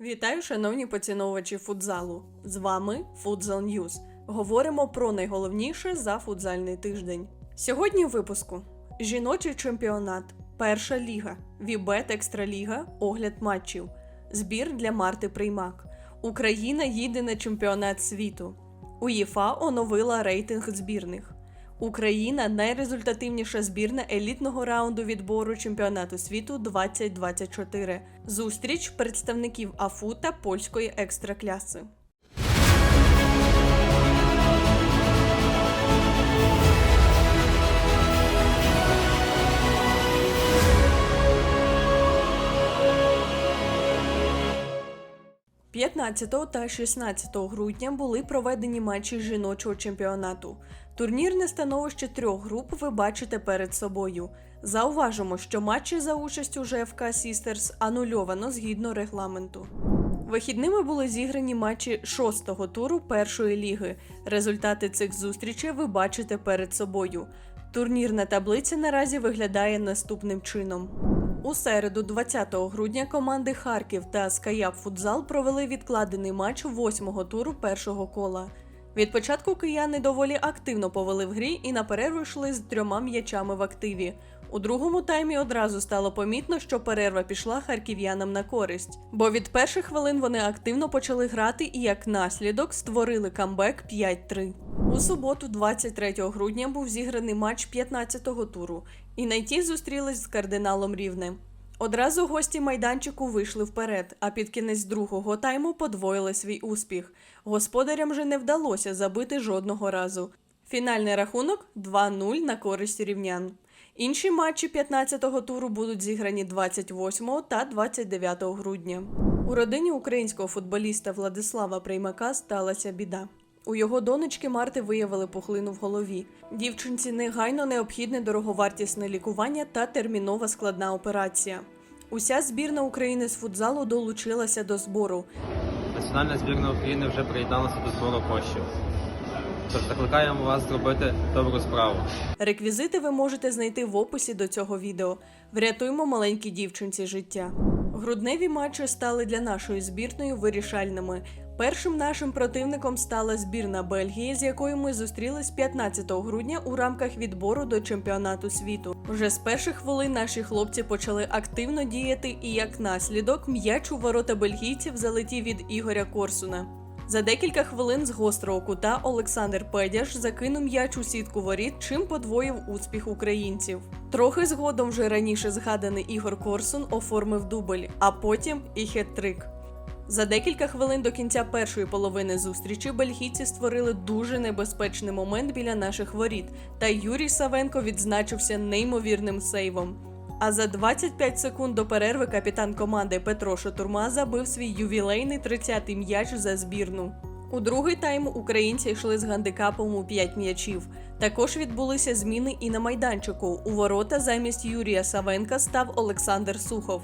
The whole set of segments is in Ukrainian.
Вітаю, шановні поціновувачі футзалу. З вами Futsal News. Говоримо про найголовніше за футзальний тиждень. Сьогодні у випуску: жіночий чемпіонат, перша ліга, Вібет Екстраліга, огляд матчів, збір для Марти Приймак. Україна їде на чемпіонат світу. УЄФА оновила рейтинг збірних. Україна найрезультативніша збірна елітного раунду відбору чемпіонату світу 2024. Зустріч представників АФУ та польської екстракляси. – 15 та 16 грудня були проведені матчі жіночого чемпіонату. Турнірне становище трьох груп ви бачите перед собою. Зауважимо, що матчі за участю ЖФК Сістерс анульовано згідно регламенту. Вихідними були зіграні матчі шостого туру першої ліги. Результати цих зустрічей ви бачите перед собою. Турнірна таблиця наразі виглядає наступним чином. У середу, 20 грудня, команди Харків та Скаяп Футзал провели відкладений матч восьмого туру першого кола. Від початку кияни доволі активно повели в грі і на перерву йшли з трьома м'ячами в активі. У другому таймі одразу стало помітно, що перерва пішла харків'янам на користь, бо від перших хвилин вони активно почали грати і як наслідок створили камбек 5-3. У суботу, 23 грудня, був зіграний матч 15-го туру, і найті зустрілись з кардиналом Рівне. Одразу гості майданчику вийшли вперед, а під кінець другого тайму подвоїли свій успіх. Господарям же не вдалося забити жодного разу. Фінальний рахунок 2-0 на користь рівнян. Інші матчі 15-го туру будуть зіграні 28 та 29 грудня. У родині українського футболіста Владислава Приймака сталася біда. У його донечки Марти виявили пухлину в голові. Дівчинці негайно необхідне дороговартісне лікування та термінова складна операція. Уся збірна України з футзалу долучилася до збору. Національна збірна України вже приєдналася до збору коштів. Тож закликаємо вас зробити добру справу. Реквізити ви можете знайти в описі до цього відео. Врятуємо маленькій дівчинці життя. Грудневі матчі стали для нашої збірної вирішальними. Першим нашим противником стала збірна Бельгії, з якою ми зустрілись 15 грудня у рамках відбору до чемпіонату світу. Вже з перших хвилин наші хлопці почали активно діяти, і як наслідок м'яч у ворота бельгійців залетів від Ігоря Корсуна. За декілька хвилин з гострого кута Олександр Педяш закинув м'яч у сітку воріт, чим подвоїв успіх українців. Трохи згодом вже раніше згаданий Ігор Корсун оформив дубль, а потім і хет-трик. За декілька хвилин до кінця першої половини зустрічі бельгійці створили дуже небезпечний момент біля наших воріт, та Юрій Савенко відзначився неймовірним сейвом. А за 25 секунд до перерви капітан команди Петро Шатурма забив свій ювілейний 30-й м'яч за збірну. У другий тайм українці йшли з гандикапом у 5 м'ячів. Також відбулися зміни і на майданчику. У ворота замість Юрія Савенка став Олександр Сухов.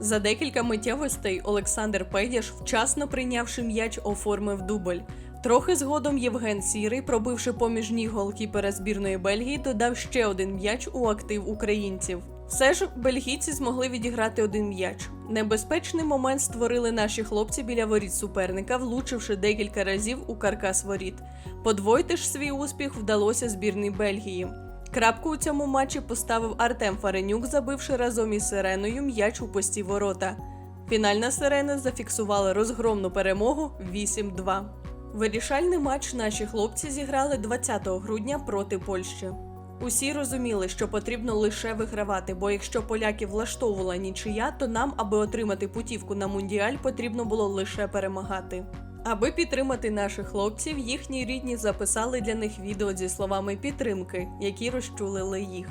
За декілька миттєвостей Олександр Педяш, вчасно прийнявши м'яч, оформив дубль. Трохи згодом Євген Сірий, пробивши поміж ніг голкіпера збірної Бельгії, додав ще один м'яч у актив українців. Все ж бельгійці змогли відіграти один м'яч. Небезпечний момент створили наші хлопці біля воріт суперника, влучивши декілька разів у каркас воріт. Подвоїти ж свій успіх вдалося збірній Бельгії. Крапку у цьому матчі поставив Артем Фаренюк, забивши разом із сиреною м'яч у пусті ворота. Фінальна сирена зафіксувала розгромну перемогу 8-2. Вирішальний матч наші хлопці зіграли 20 грудня проти Польщі. Усі розуміли, що потрібно лише вигравати, бо якщо поляки влаштовувала нічия, то нам, аби отримати путівку на мундіаль, потрібно було лише перемагати. Аби підтримати наших хлопців, їхні рідні записали для них відео зі словами підтримки, які розчулили їх.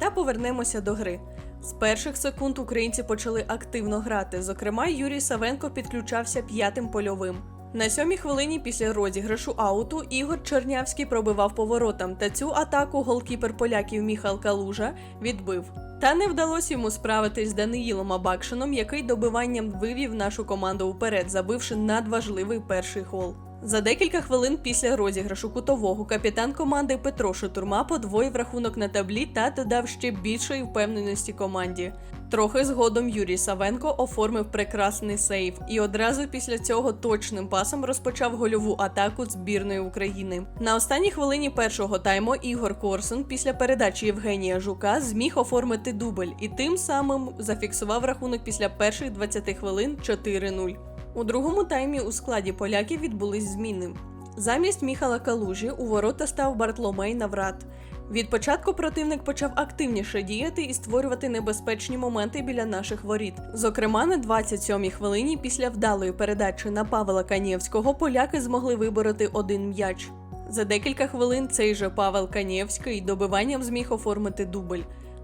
Та повернемося до гри. З перших секунд українці почали активно грати. Зокрема, Юрій Савенко підключався п'ятим польовим. На сьомій хвилині після розіграшу ауту Ігор Чернявський пробивав поворотам, та цю атаку голкіпер поляків Міхал Калужа відбив. Та не вдалося йому справитись з Даниїлом Абакшином, який добиванням вивів нашу команду вперед, забивши надважливий перший гол. За декілька хвилин після розіграшу кутового капітан команди Петро Шатурма подвоїв рахунок на таблі та додав ще більшої впевненості команді. Трохи згодом Юрій Савенко оформив прекрасний сейв і одразу після цього точним пасом розпочав гольову атаку збірної України. На останній хвилині першого тайму Ігор Корсун після передачі Євгенія Жука зміг оформити дубль і тим самим зафіксував рахунок після перших 20 хвилин 4-0. У другому таймі у складі поляків відбулись зміни. Замість Міхала Калужі у ворота став Бартломей Наврат. Від початку противник почав активніше діяти і створювати небезпечні моменти біля наших воріт. Зокрема, на 27-й хвилині після вдалої передачі на Павла Канєвського поляки змогли вибороти один м'яч. За декілька хвилин цей же Павел Канєвський добиванням зміг оформити дубль.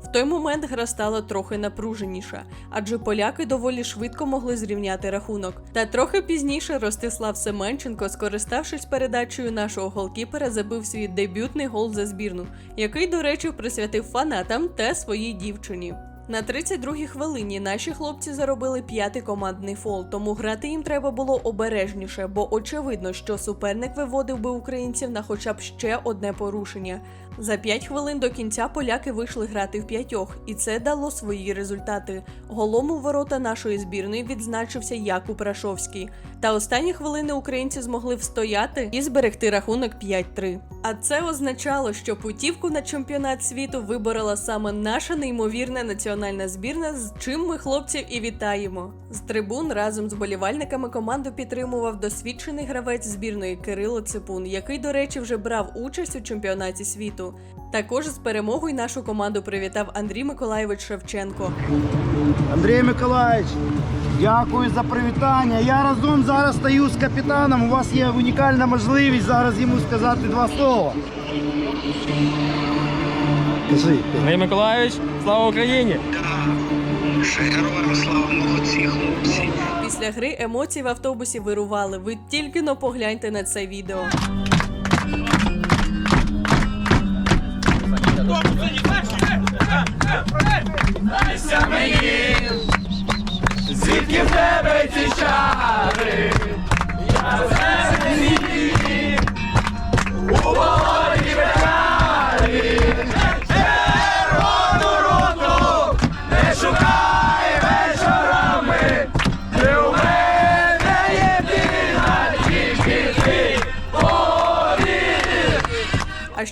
В той момент гра стала трохи напруженіша, адже поляки доволі швидко могли зрівняти рахунок. Та трохи пізніше Ростислав Семенченко, скориставшись передачею нашого голкіпера, забив свій дебютний гол за збірну, який, до речі, присвятив фанатам та своїй дівчині. На 32-й хвилині наші хлопці заробили п'ятий командний фол, тому грати їм треба було обережніше, бо очевидно, що суперник виводив би українців на хоча б ще одне порушення. За 5 хвилин до кінця поляки вийшли грати в п'ятьох, і це дало свої результати. Голом у ворота нашої збірної відзначився Якуб Рашовський. Та останні хвилини українці змогли встояти і зберегти рахунок 5-3. А це означало, що путівку на чемпіонат світу виборола саме наша неймовірна національна збірна, з чим ми хлопців і вітаємо. З трибун разом з болівальниками команду підтримував досвідчений гравець збірної Кирило Ципун, який, до речі, вже брав участь у чемпіонаті світу. Також з перемогою нашу команду привітав Андрій Миколаєвич Шевченко. Андрій Миколаївич, дякую за привітання. Я разом зараз стою з капітаном. У вас є унікальна можливість зараз йому сказати два слова. Андрій Миколаївич, слава Україні! Героям слава молодці, хлопці. Після гри емоції в автобусі вирували. Ви тільки но погляньте на це відео.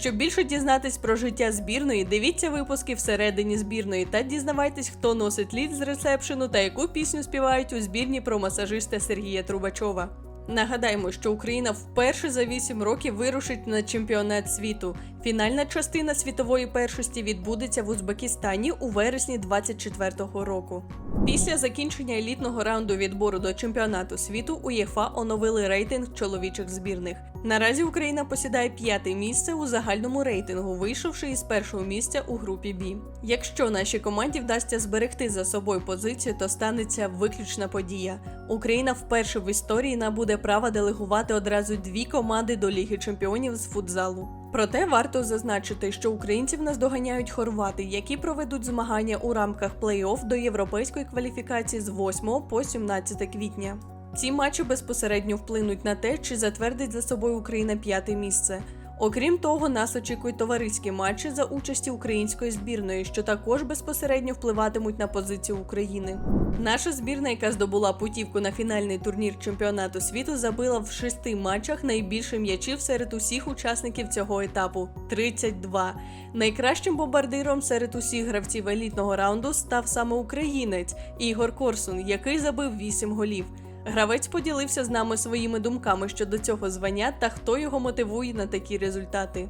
Щоб більше дізнатись про життя збірної, дивіться випуски всередині збірної та дізнавайтесь, хто носить лід з ресепшену та яку пісню співають у збірні про масажиста Сергія Трубачова. Нагадаємо, що Україна вперше за 8 років вирушить на чемпіонат світу. Фінальна частина світової першості відбудеться в Узбекистані у вересні 24-го року. Після закінчення елітного раунду відбору до чемпіонату світу УЄФА оновили рейтинг чоловічих збірних. Наразі Україна посідає п'яте місце у загальному рейтингу, вийшовши із першого місця у групі Б. Якщо нашій команді вдасться зберегти за собою позицію, то станеться виключна подія. Україна вперше в історії набуде права делегувати одразу дві команди до Ліги Чемпіонів з футзалу. Проте варто зазначити, що українців наздоганяють хорвати, які проведуть змагання у рамках плей-офф до європейської кваліфікації з 8 по 17 квітня. Ці матчі безпосередньо вплинуть на те, чи затвердить за собою Україна п'яте місце. Окрім того, нас очікують товариські матчі за участі української збірної, що також безпосередньо впливатимуть на позицію України. Наша збірна, яка здобула путівку на фінальний турнір чемпіонату світу, забила в шести матчах найбільше м'ячів серед усіх учасників цього етапу 32. Найкращим бомбардиром серед усіх гравців елітного раунду став саме українець Ігор Корсун, який забив 8 голів. Гравець поділився з нами своїми думками щодо цього звання та хто його мотивує на такі результати.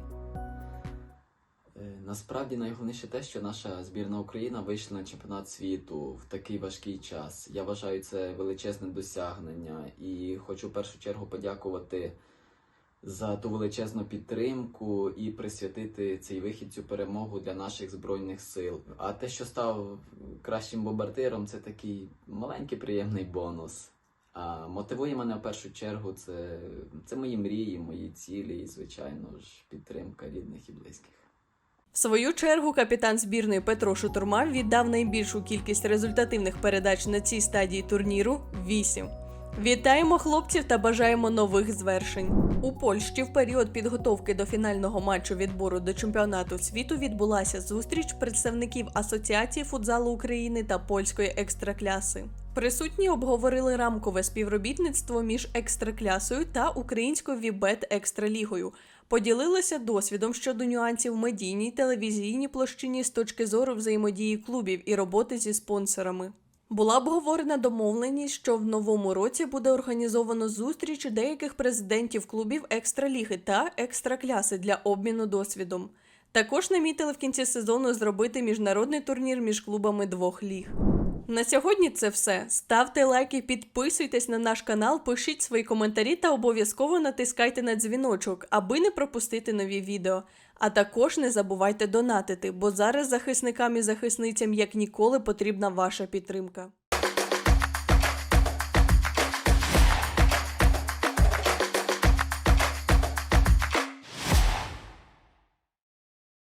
Е, Насправді найголовніше те, що наша збірна Україна вийшла на чемпіонат світу в такий важкий час. Я вважаю це величезне досягнення і хочу в першу чергу подякувати за ту величезну підтримку і присвятити цей вихід цю перемогу для наших збройних сил. А те, що став кращим бомбардиром, це такий маленький приємний бонус. А мотивує мене в першу чергу це, це мої мрії, мої цілі і, звичайно ж, підтримка рідних і близьких. В свою чергу капітан збірної Петро Шутурма віддав найбільшу кількість результативних передач на цій стадії турніру 8. Вітаємо хлопців та бажаємо нових звершень. У Польщі в період підготовки до фінального матчу відбору до чемпіонату світу відбулася зустріч представників Асоціації футзалу України та польської екстракляси. Присутні обговорили рамкове співробітництво між екстраклясою та українською Вібет Екстралігою. Поділилися досвідом щодо нюансів медійній телевізійній площині з точки зору взаємодії клубів і роботи зі спонсорами. Була обговорена домовленість, що в новому році буде організовано зустріч деяких президентів клубів екстраліги та екстракляси для обміну досвідом. Також намітили в кінці сезону зробити міжнародний турнір між клубами двох ліг. На сьогодні це все. Ставте лайки, підписуйтесь на наш канал, пишіть свої коментарі та обов'язково натискайте на дзвіночок, аби не пропустити нові відео. А також не забувайте донатити, бо зараз захисникам і захисницям як ніколи потрібна ваша підтримка.